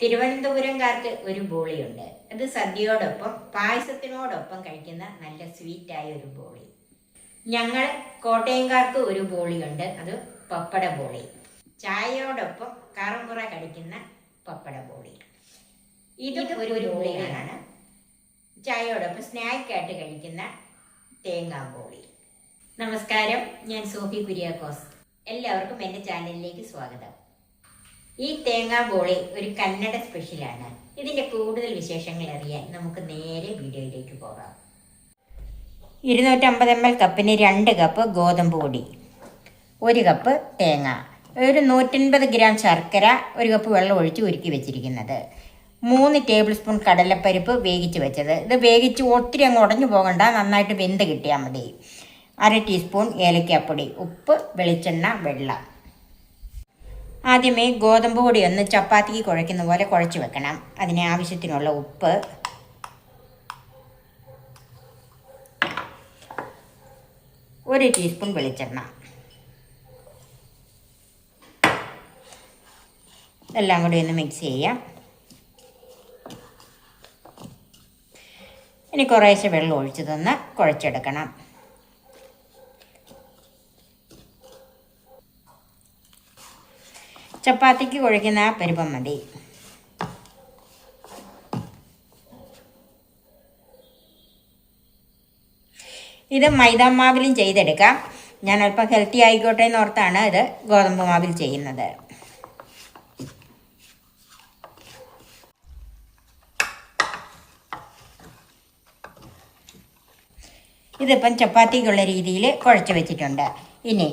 തിരുവനന്തപുരംകാർക്ക് ഒരു ബോളിയുണ്ട്. അത് സദ്യയോടൊപ്പം പായസത്തിനോടൊപ്പം കഴിക്കുന്ന നല്ല സ്വീറ്റായ ഒരു ബോളി. ഞങ്ങൾ കോട്ടയംകാർക്ക് ഒരു ബോളിയുണ്ട്. അത് പപ്പട ബോളി. ചായയോടൊപ്പം കറുമുറ കടിക്കുന്ന പപ്പട ബോളി. ഇത് ഒരു ഒരു ബോളിയാണ്. ചായയോടൊപ്പം സ്നാക്കായിട്ട് കഴിക്കുന്ന തേങ്ങാ ബോളി. നമസ്കാരം. ഞാൻ സോഫി കുര്യാക്കോസ്. എല്ലാവർക്കും എന്റെ ചാനലിലേക്ക് സ്വാഗതം. ഈ തേങ്ങാ ബോളി ഒരു കന്നഡ സ്പെഷ്യലാണ്. ഇതിന്റെ കൂടുതൽ വിശേഷങ്ങൾ അറിയാൻ നമുക്ക് നേരെ വീഡിയോയിലേക്ക് പോകാം. ഇരുന്നൂറ്റമ്പത് എം എൽ കപ്പിന് രണ്ട് കപ്പ് ഗോതമ്പ് പൊടി ഒരു കപ്പ് തേങ്ങ ഒരു നൂറ്റൻപത് ഗ്രാം ശർക്കര ഒരു കപ്പ് വെള്ളം ഒഴിച്ച് ഉരുക്കി വെച്ചിരിക്കുന്നത്. മൂന്ന് ടേബിൾ സ്പൂൺ കടലപ്പരിപ്പ് വേവിച്ച് വെച്ചത്. ഇത് വേവിച്ച് ഒത്തിരി അങ്ങ് ഉടഞ്ഞു പോകണ്ട നന്നായിട്ട് വെന്ത് കിട്ടിയാൽ മതി. അര ടീസ്പൂൺ ഏലക്കാപ്പൊടി ഉപ്പ് വെളിച്ചെണ്ണ വെള്ളം. ആദ്യമേ ഗോതമ്പ് പൊടി ഒന്ന് ചപ്പാത്തിക്ക് കുഴയ്ക്കുന്ന പോലെ കുഴച്ച് വെക്കണം. അതിന് ആവശ്യത്തിനുള്ള ഉപ്പ്. ഒരു ടീസ്പൂൺ വെളിച്ചെണ്ണ. എല്ലാം കൂടി ഒന്ന് മിക്സ് ചെയ്യാം. ഇനി കുറേശ്ശെ വെള്ളം ഒഴിച്ച് തന്ന് കുഴച്ചെടുക്കണം. ചപ്പാത്തിക്ക് കുഴക്കുന്ന പരുപ്പം മതി. ഇത് മൈദാ മാവിലും ചെയ്തെടുക്കാം. ഞാൻ അല്പം ഹെൽത്തി ആയിക്കോട്ടെ എന്നോർത്താണ് ഇത് ഗോതമ്പ് മാവിൽ ചെയ്യുന്നത്. ഇതിപ്പം ചപ്പാത്തിക്കുള്ള രീതിയിൽ കുഴച്ച് വെച്ചിട്ടുണ്ട്. ഇനി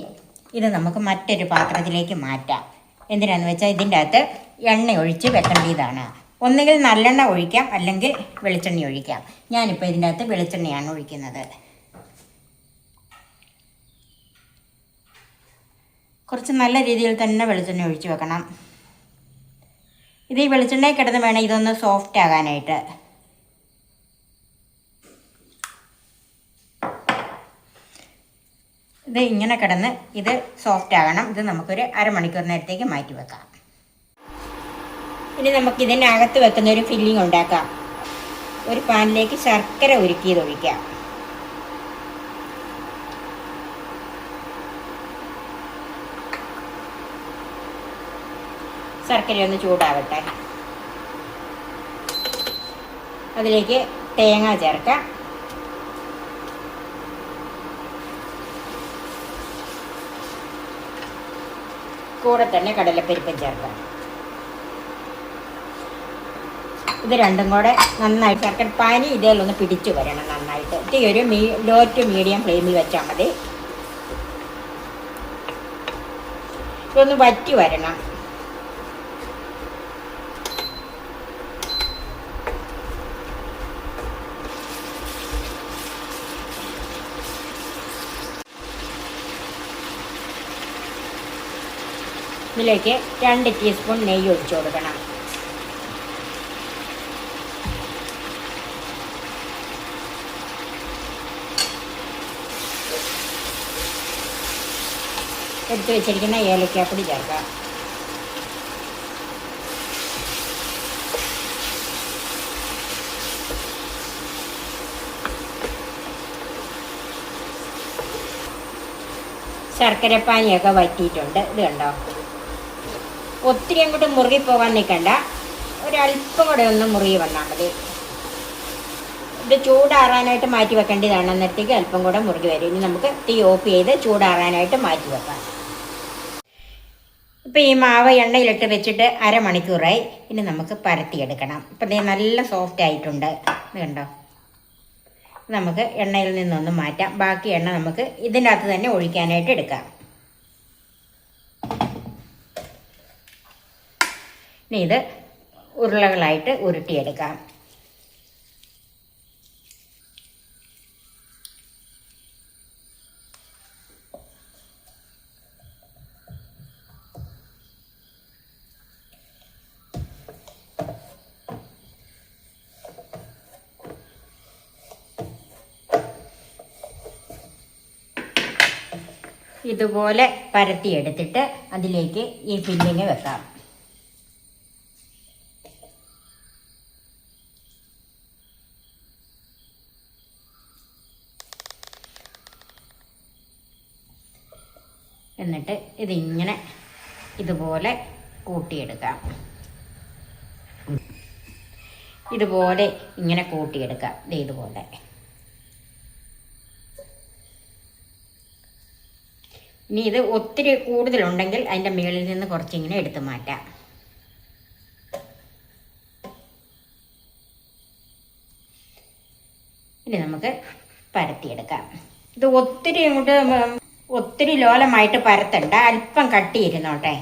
ഇത് നമുക്ക് മറ്റൊരു പാത്രത്തിലേക്ക് മാറ്റാം. എന്തിനാന്ന് വെച്ചാൽ ഇതിന്റെ അകത്ത് എണ്ണ ഒഴിച്ച് വെക്കേണ്ടതാണ്. ഒന്നുകിൽ നല്ലെണ്ണ ഒഴിക്കാം അല്ലെങ്കിൽ വെളിച്ചെണ്ണ ഒഴിക്കാം. ഞാനിപ്പോൾ ഇതിന്റെ അകത്ത് വെളിച്ചെണ്ണയാണ് ഒഴിക്കുന്നത്. കുറച്ച് നല്ല രീതിയിൽ തന്നെ വെളിച്ചെണ്ണ ഒഴിച്ച് വെക്കണം. ഇത് ഈ വെളിച്ചെണ്ണയിൽ കിടന്ന് വേണം ഇതൊന്ന് സോഫ്റ്റ് ആകാനായിട്ട്. ഇത് ഇങ്ങനെ കിടന്ന് ഇത് സോഫ്റ്റ് ആകണം. ഇത് നമുക്കൊരു അരമണിക്കൂർ നേരത്തേക്ക് മാറ്റി വെക്കാം. ഇനി നമുക്ക് ഇതിനകത്ത് വെക്കുന്ന ഒരു ഫില്ലിംഗ് ഉണ്ടാക്കാം. ഒരു പാനിലേക്ക് ശർക്കര ഉരുക്കിയത് ഒഴിക്കാം. ശർക്കര ഒന്ന് ചൂടാവട്ടെ. അതിലേക്ക് തേങ്ങ ചേർക്കാം. കൂടെ തന്നെ കടലപ്പരിപ്പും ചേർക്കാം. ഇത് രണ്ടും കൂടെ നന്നായിട്ട് ശർക്കര പാനി ഇതിലൊന്ന് പിടിച്ചു വരണം നന്നായിട്ട്. തീ ഒരു മീ ലോ ടു മീഡിയം ഫ്ലെയിമിൽ വെച്ചാൽ മതി. ഇതൊന്ന് വറ്റി വരണം. ഇതിലേക്ക് രണ്ട് ടീസ്പൂൺ നെയ്യ് ഒഴിച്ചു കൊടുക്കണം. എടുത്തു വെച്ചിരിക്കുന്ന ഏലക്കാപ്പൊടി ചേർക്കാം ശർക്കരപ്പാനിയൊക്കെ വറ്റിയിട്ടുണ്ട്. ഇത് കണ്ടോ? ഒത്തിരി അങ്ങോട്ട് മുറുകി പോകാൻ നിൽക്കണ്ട. ഒരല്പം കൂടെ ഒന്ന് മുറുകി വന്നാൽ മതി. ഇത് ചൂടാറാനായിട്ട് മാറ്റി വെക്കേണ്ടതാണ്. അന്നേരത്തേക്ക് അല്പം കൂടെ മുറുകി വരും. ഇനി നമുക്ക് തീ ഓഫ് ചെയ്ത് ചൂടാറാനായിട്ട് മാറ്റി വെക്കാം. ഇപ്പം ഈ മാവ് എണ്ണയിലിട്ട് വെച്ചിട്ട് അരമണിക്കൂറായി. ഇനി നമുക്ക് പരത്തിയെടുക്കണം. ഇപ്പം ദേ നല്ല സോഫ്റ്റ് ആയിട്ടുണ്ട്. ഇത് കണ്ടോ? നമുക്ക് എണ്ണയിൽ നിന്നൊന്ന് മാറ്റാം. ബാക്കി എണ്ണ നമുക്ക് ഇതിന്റെ അകത്ത് തന്നെ ഒഴിക്കാനായിട്ട് എടുക്കാം. ഇനി ഇത് ഉരുളകളായിട്ട് ഉരുട്ടിയെടുക്കാം. ഇതുപോലെ പരത്തിയെടുത്തിട്ട് അതിലേക്ക് ഈ ഫില്ലിങ് വെക്കാം. എന്നിട്ട് ഇതിങ്ങനെ ഇതുപോലെ കൂട്ടിയെടുക്കാം ഇതുപോലെ ഇങ്ങനെ കൂട്ടിയെടുക്കാം ഇതുപോലെ. ഇനി ഇത് ഒത്തിരി കൂടുതലുണ്ടെങ്കിൽ അതിന്റെ മുകളിൽ നിന്ന് കുറച്ചിങ്ങനെ എടുത്തു മാറ്റാം. ഇനി നമുക്ക് പരത്തിയെടുക്കാം. ഇത് ഒത്തിരി അങ്ങോട്ട് ഒത്തിരി ലോലമായിട്ട് പരത്തണ്ട. അല്പം കട്ടിയിരുന്നോട്ടെ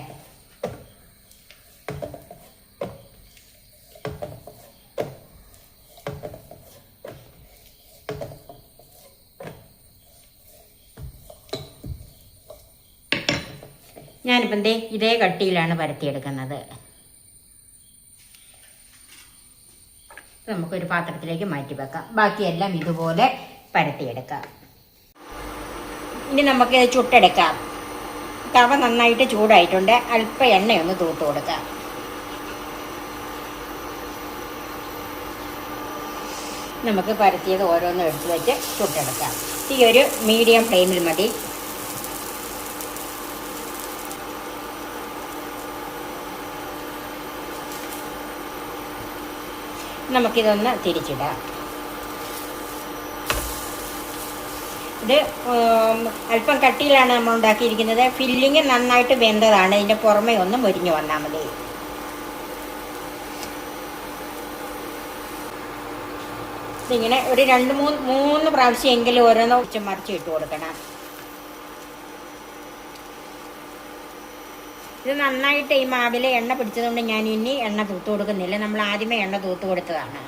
ഞാനിപ്പം ദേ ഇതേ കട്ടിയിലാണ് പരത്തിയെടുക്കുന്നത്. നമുക്കൊരു പാത്രത്തിലേക്ക് മാറ്റി വെക്കാം. ബാക്കിയെല്ലാം ഇതുപോലെ പരത്തിയെടുക്കാം. ഇനി നമുക്ക് ചുട്ടെടുക്കാം. തവ നന്നായിട്ട് ചൂടായിട്ടുണ്ട്. അല്പം എണ്ണയൊന്ന് തൂട്ട് കൊടുക്കാം. നമുക്ക് പരത്തിയത് ഓരോന്നും എടുത്ത് വെച്ച് ചുട്ടെടുക്കാം. ഈ ഒരു മീഡിയം ഫ്ലെയിമിൽ മതി. നമുക്കിതൊന്ന് തിരിച്ചിടാം. ഇത് അല്പം കട്ടിയിലാണ് നമ്മൾ ഉണ്ടാക്കിയിരിക്കുന്നത്. ഫില്ലിങ് നന്നായിട്ട് വെന്തതാണ്. ഇതിന്റെ പുറമേ ഒന്നും മുരിഞ്ഞു വന്നാൽ മതി. ഇതിങ്ങനെ ഒരു രണ്ട് മൂന്ന് മൂന്ന് പ്രാവശ്യം എങ്കിലും ഓരോന്ന് ഉച്ച മറിച്ച് ഇട്ട് കൊടുക്കണം. ഇത് നന്നായിട്ട് ഈ മാവിൽ എണ്ണ പിടിച്ചതുകൊണ്ട് ഞാൻ ഇനി എണ്ണ തൂത്ത് കൊടുക്കുന്നില്ല. നമ്മൾ ആദ്യമേ എണ്ണ തൂത്ത് കൊടുത്തതാണ്.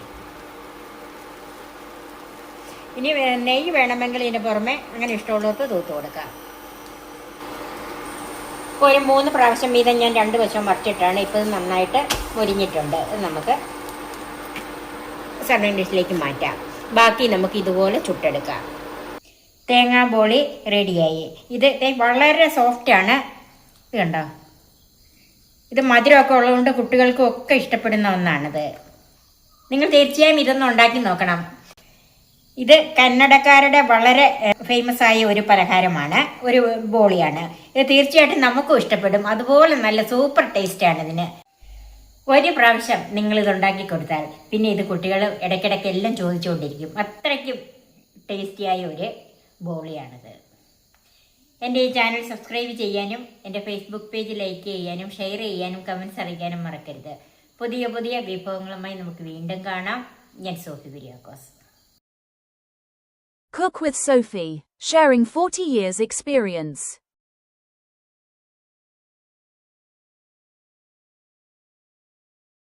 ഇനി നെയ്യ് വേണമെങ്കിൽ ഇതിന് പുറമെ അങ്ങനെ ഇഷ്ടമുള്ളവർക്ക് തൂത്ത് കൊടുക്കാം. ഇപ്പോൾ ഒരു മൂന്ന് പ്രാവശ്യം വീതം ഞാൻ രണ്ട് വശം വറച്ചിട്ടാണ് ഇപ്പോൾ നന്നായിട്ട് മുരിഞ്ഞിട്ടുണ്ട്. നമുക്ക് സർവൻ ഡിഷിലേക്ക് മാറ്റാം. ബാക്കി നമുക്ക് ഇതുപോലെ ചുട്ടെടുക്കാം. തേങ്ങാ ബോളി റെഡിയായി. ഇത് വളരെ സോഫ്റ്റാണ് ഇത് കണ്ടോ? ഇത് മധുരമൊക്കെ ഉള്ളതുകൊണ്ട് കുട്ടികൾക്കും ഒക്കെ ഇഷ്ടപ്പെടുന്ന ഒന്നാണിത്. നിങ്ങൾ തീർച്ചയായും ഇതൊന്നും ഉണ്ടാക്കി നോക്കണം. ഇത് കന്നഡക്കാരുടെ വളരെ ഫേമസ് ആയ ഒരു പലഹാരമാണ്. ഒരു ബോളിയാണ്. ഇത് തീർച്ചയായിട്ടും നമുക്കും ഇഷ്ടപ്പെടും. അതുപോലെ നല്ല സൂപ്പർ ടേസ്റ്റാണ് ഇതിന്. ഒരു പ്രാവശ്യം നിങ്ങൾ ഇത് ഉണ്ടാക്കി കൊടുത്താൽ പിന്നെ ഇത് കുട്ടികൾ ഇടയ്ക്കിടയ്ക്ക് എല്ലാം ചോദിച്ചുകൊണ്ടിരിക്കും. അത്രയ്ക്കും ടേസ്റ്റിയായ ഒരു ബോളിയാണിത്. എന്റെ ഈ ചാനൽ സബ്സ്ക്രൈബ് ചെയ്യാനും എന്റെ ഫേസ്ബുക്ക് പേജ് ലൈക്ക് ചെയ്യാനും ഷെയർ ചെയ്യാനും കമൻസ് അറിയിക്കാനും മറക്കരുത്. പുതിയ പുതിയ വിഭവങ്ങളുമായി നമുക്ക് വീണ്ടും കാണാം. ഞാൻ Sophie Kuriakose Cook with Sophie, sharing 40 years experience.